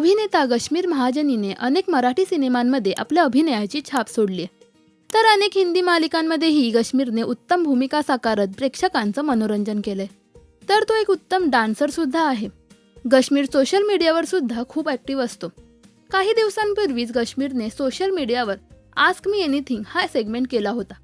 अभिनेता गश्मीर महाजनीने अनेक मराठी सिनेमांमध्ये आपल्या अभिनयाची छाप सोडली. आहे तर अनेक हिंदी मालिकांमध्येही गश्मीरने उत्तम भूमिका साकारत प्रेक्षकांचं मनोरंजन केलंय. तर तो एक उत्तम डान्सर सुद्धा आहे. गश्मीर सोशल मीडियावर सुद्धा खूप ॲक्टिव्ह असतो. काही दिवसांपूर्वीच गश्मीरने सोशल मीडियावर आस्क मी एनिथिंग हा सेगमेंट केला होता.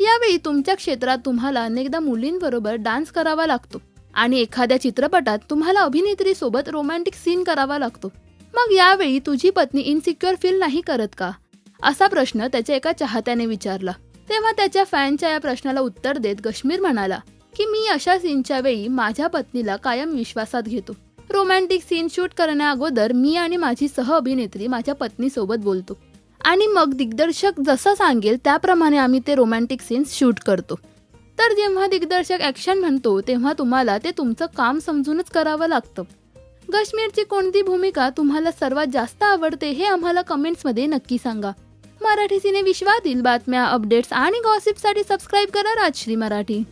यावेळी तुमच्या क्षेत्रात तुम्हाला अनेकदा मुलींबरोबर डान्स करावा लागतो आणि एखाद्या चित्रपटात तुम्हाला अभिनेत्रीसोबत रोमॅन्टिक सीन करावा लागतो. मग यावेळी तुझी पत्नी इनसिक्युअर फील नाही करत का? असा प्रश्न त्याच्या एका चाहत्याने विचारला. तेव्हा त्याच्या फॅनच्या या प्रश्नाला उत्तर देत गश्मीर म्हणाला की मी अशा सीनच्या वेळी माझ्या पत्नीला कायम विश्वासात घेतो. रोमॅन्टिक सीन शूट करण्याअगोदर मी आणि माझी सह अभिनेत्री माझ्या पत्नीसोबत बोलतो. आणि मग दिग्दर्शक जसं सांगेल त्याप्रमाणे आम्ही ते रोमॅन्टिक सीन्स शूट करतो. तर जेव्हा दिग्दर्शक ॲक्शन म्हणतो तेव्हा तुम्हाला ते तुमचं काम समजूनच करावं लागतं. काश्मीरची कोणती भूमिका तुम्हाला सर्वात जास्त आवडते हे आम्हाला कमेंट्समध्ये नक्की सांगा. मराठी सिने विश्वातील बातम्या अपडेट्स आणि गॉसिपसाठी सबस्क्राईब करा राजश्री मराठी.